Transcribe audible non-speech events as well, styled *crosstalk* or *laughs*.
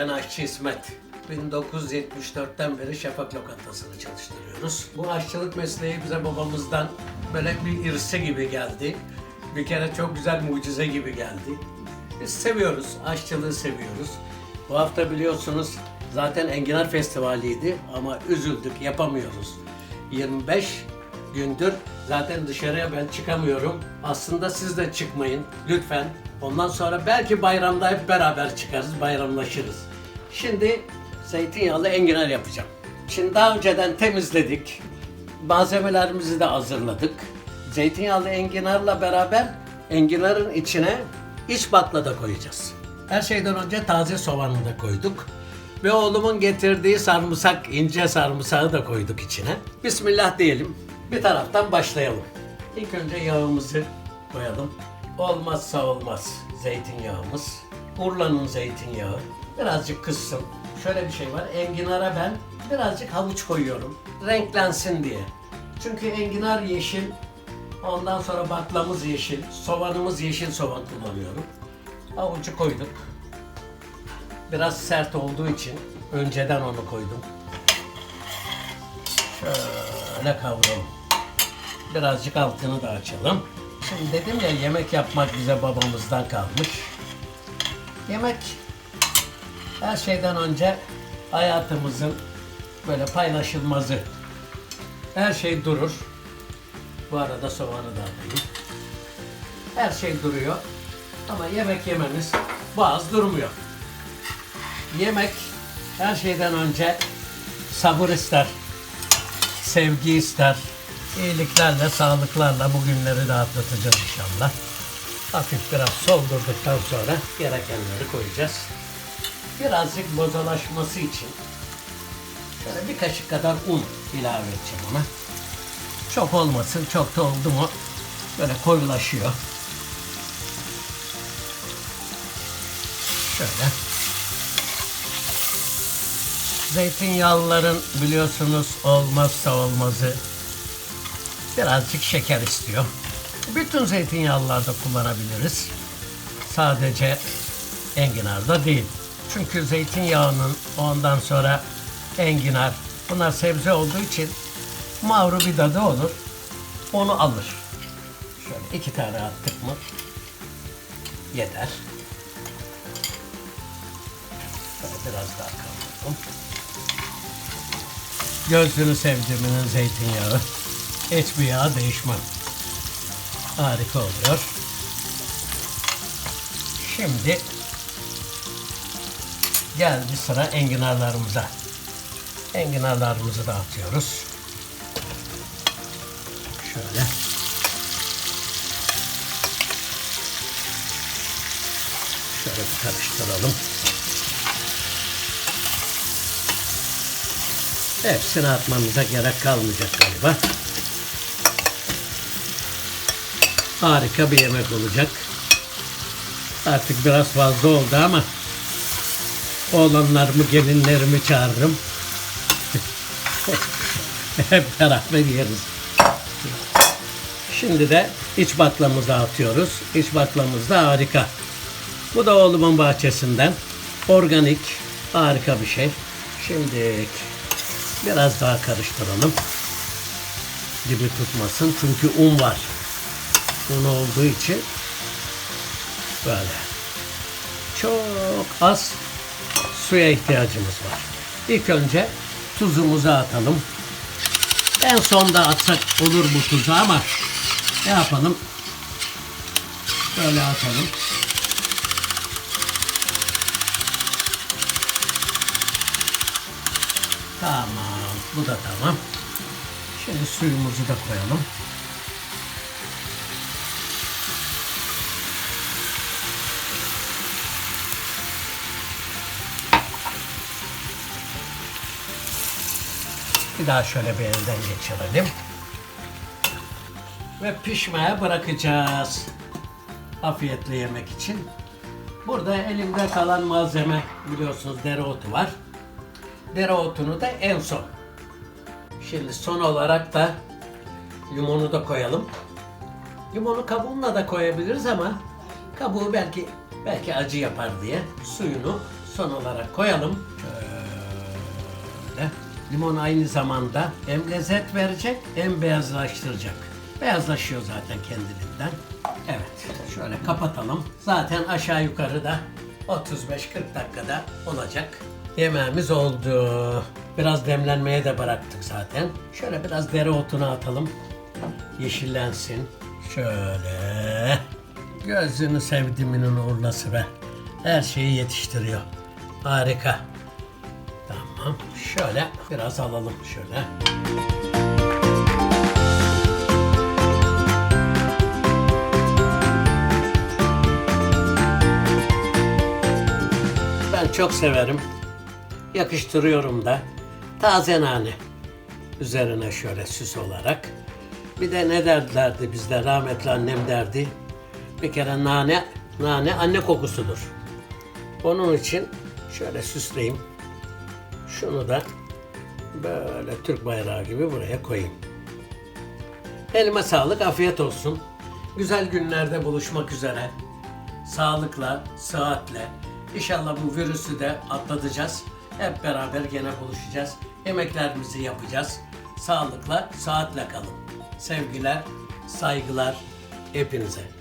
Ben Aşçı İsmet. 1974'ten beri Şafak Lokantası'nı çalıştırıyoruz. Bu aşçılık mesleği bize babamızdan böyle bir irse gibi geldi. Bir kere çok güzel mucize gibi geldi. Biz seviyoruz, aşçılığı seviyoruz. Bu hafta biliyorsunuz zaten Enginar Festivali'ydi ama üzüldük, yapamıyoruz. 25 gündür zaten dışarıya ben çıkamıyorum. Aslında siz de çıkmayın lütfen. Ondan sonra belki bayramda hep beraber çıkarız, bayramlaşırız. Şimdi zeytinyağlı enginar yapacağım. Şimdi daha önceden temizledik. Malzemelerimizi de hazırladık. Zeytinyağlı enginarla beraber enginarın içine iç bakla da koyacağız. Her şeyden önce taze soğanı da koyduk. Ve oğlumun getirdiği sarımsak, ince sarımsağı da koyduk içine. Bismillah diyelim. Bir taraftan başlayalım. İlk önce yağımızı koyalım. Olmazsa olmaz zeytinyağımız. Urla'nın zeytinyağı. Birazcık kızsın. Şöyle bir şey var. Enginara ben birazcık havuç koyuyorum. Renklensin diye. Çünkü enginar yeşil. Ondan sonra baklamız yeşil. Soğanımız yeşil soğan kullanıyorum. Havucu koyduk. Biraz sert olduğu için önceden onu koydum. Şöyle kavuralım. Birazcık altını da açalım. Şimdi dedim ya yemek yapmak bize babamızdan kalmış. Yemek her şeyden önce hayatımızın böyle paylaşılmazı. Her şey durur. Bu arada soğanı da alayım. Her şey duruyor. Ama yemek yememiz bazı durmuyor. Yemek her şeyden önce sabır ister, sevgi ister. İyiliklerle, sağlıklarla bu günleri de atlatacağız inşallah. Hafif biraz soldurduktan sonra gerekenleri koyacağız. Birazcık bozalaşması için şöyle bir kaşık kadar un ilave edeceğim ona. Çok olmasın, çok da oldu mu böyle koyulaşıyor. Şöyle. Zeytinyağlıların biliyorsunuz olmazsa olmazı birazcık şeker istiyor. Bütün zeytinyağlılarda kullanabiliriz. Sadece enginarda değil. Çünkü zeytinyağının ondan sonra enginar bunlar sebze olduğu için mavru bir tadı olur. Onu alır. Şöyle iki tane attık mı yeter. Şöyle biraz daha kavuralım. Gözünü sevdiğiminin zeytinyağı. Hiçbir yağ değişmem. Harika oluyor. Şimdi geldi sıra enginarlarımıza. Enginarlarımızı da atıyoruz. Şöyle. Şöyle bir karıştıralım. Hepsini atmamıza gerek kalmayacak galiba. Harika bir yemek olacak. Artık biraz fazla oldu ama oğlanlarımı, gelinlerimi çağırırım. *laughs* Hep beraber yeriz. Şimdi de iç baklamızı atıyoruz. İç baklamız da harika. Bu da oğlumun bahçesinden. Organik, harika bir şey. Şimdi biraz daha karıştıralım. Dibi tutmasın çünkü un var. Un olduğu için böyle. Çok az suya ihtiyacımız var. İlk önce tuzumuzu atalım. En sonda atsak olur bu tuzu ama ne yapalım? Böyle atalım. Tamam. Bu da tamam. Şimdi suyumuzu da koyalım. Bir daha şöyle bir elden geçirelim. Ve pişmeye bırakacağız. Afiyetle yemek için. Burada elimde kalan malzeme biliyorsunuz dereotu var. Dereotunu da en son. Şimdi son olarak da limonu da koyalım. Limonu kabuğunla da koyabiliriz ama kabuğu belki belki acı yapar diye suyunu son olarak koyalım. Şöyle. Limon aynı zamanda hem lezzet verecek hem beyazlaştıracak. Beyazlaşıyor zaten kendiliğinden. Evet, şöyle kapatalım. Zaten aşağı yukarı da 35-40 dakikada olacak. Yemeğimiz oldu. Biraz demlenmeye de bıraktık zaten. Şöyle biraz dereotunu atalım. Yeşillensin. Şöyle. Gözünü sevdiminin uğurlası be. Her şeyi yetiştiriyor. Harika. Tamam. Şöyle biraz alalım şöyle. Ben çok severim. Yakıştırıyorum da. Taze nane. Üzerine şöyle süs olarak. Bir de ne derlerdi bizde rahmetli annem derdi. Bir kere nane, nane anne kokusudur. Onun için şöyle süsleyeyim. Şunu da böyle Türk bayrağı gibi buraya koyayım. Elime sağlık, afiyet olsun. Güzel günlerde buluşmak üzere. Sağlıkla, sıhhatle. İnşallah bu virüsü de atlatacağız. Hep beraber gene buluşacağız. Yemeklerimizi yapacağız. Sağlıkla, sıhhatle kalın. Sevgiler, saygılar hepinize.